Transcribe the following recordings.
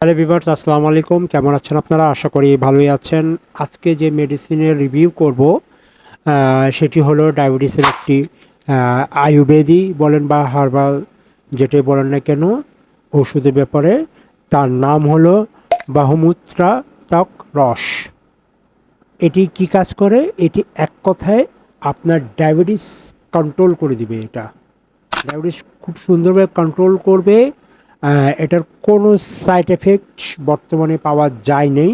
Hello viewers আসসালামু আলাইকুম। কেমন আছেন আপনারা? আশা করি ভালোই আছেন। আজকে যে মেডিসিনের রিভিউ করব সেটি হলো ডায়াবেটিসের একটি আয়ুর্বেদি বলেন বা হার্বাল যেটাই বলেন না কেন, ওষুধের ব্যাপারে। তার নাম হলো বাহুমূত্রাতক রস। এটি কি কাজ করে? এটি এক কথায় আপনার ডায়াবেটিস কন্ট্রোল করে দিবে এটা। ডায়াবেটিস খুব সুন্দরভাবে কন্ট্রোল করবে। এটার কোনো সাইড এফেক্ট বর্তমানে পাওয়া যায় নেই।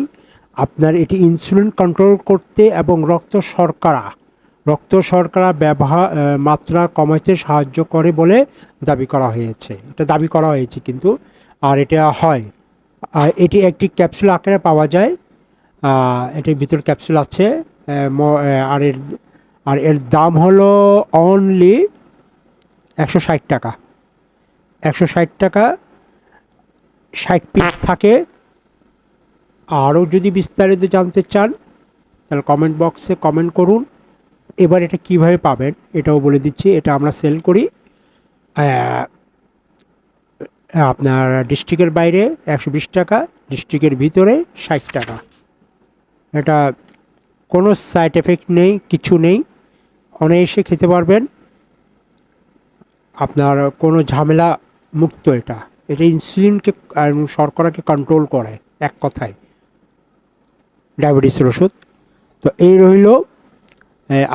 আপনার এটি ইনসুলিন কন্ট্রোল করতে এবং রক্ত শর্করা রক্ত শর্করা ব্যবহার মাত্রা কমাতে সাহায্য করে বলে দাবি করা হয়েছে। এটা দাবি করা হয়েছে কিন্তু, আর এটা হয়। আর এটি একটি ক্যাপসুল আকারে পাওয়া যায়। এটির ভিতর ক্যাপসুল আছে। আর এর আর এর দাম হলো অনলি একশো ষাট টাকা। একশো ষাট টাকা ষাট পিস থাকে। আরও যদি বিস্তারিত জানতে চান, তাহলে কমেন্ট বক্সে কমেন্ট করুন। এবার এটা কীভাবে পাবেন, এটাও বলে দিচ্ছি, এটা আমরা সেল করি। আপনার ডিস্ট্রিক্টের বাইরে একশো বিশ টাকা ডিস্ট্রিক্টের ভিতরে ষাট টাকা। এটা কোনো সাইড এফেক্ট নেই, কিছু নেই। অনায়াসে খেতে পারবেন। আপনার কোনো ঝামেলা মুক্ত এটা। এটা ইনসুলিনকে শর্করাকে কন্ট্রোল করে, এক কথায়। ডায়াবেটিসের ওষুধ। তো এই রইল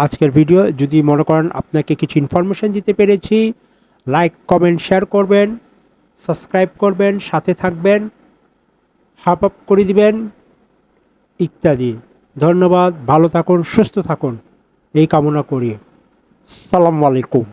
আজকের ভিডিও যদি মনে করেন আপনাকে কিছু ইনফরমেশান দিতে পেরেছি লাইক কমেন্ট শেয়ার করবেন সাবস্ক্রাইব করবেন, সাথে থাকবেন হাপ আপ করে দিবেন, ইত্যাদি। ধন্যবাদ, ভালো থাকুন, সুস্থ থাকুন। এই কামনা করি। সালাম আলাইকুম।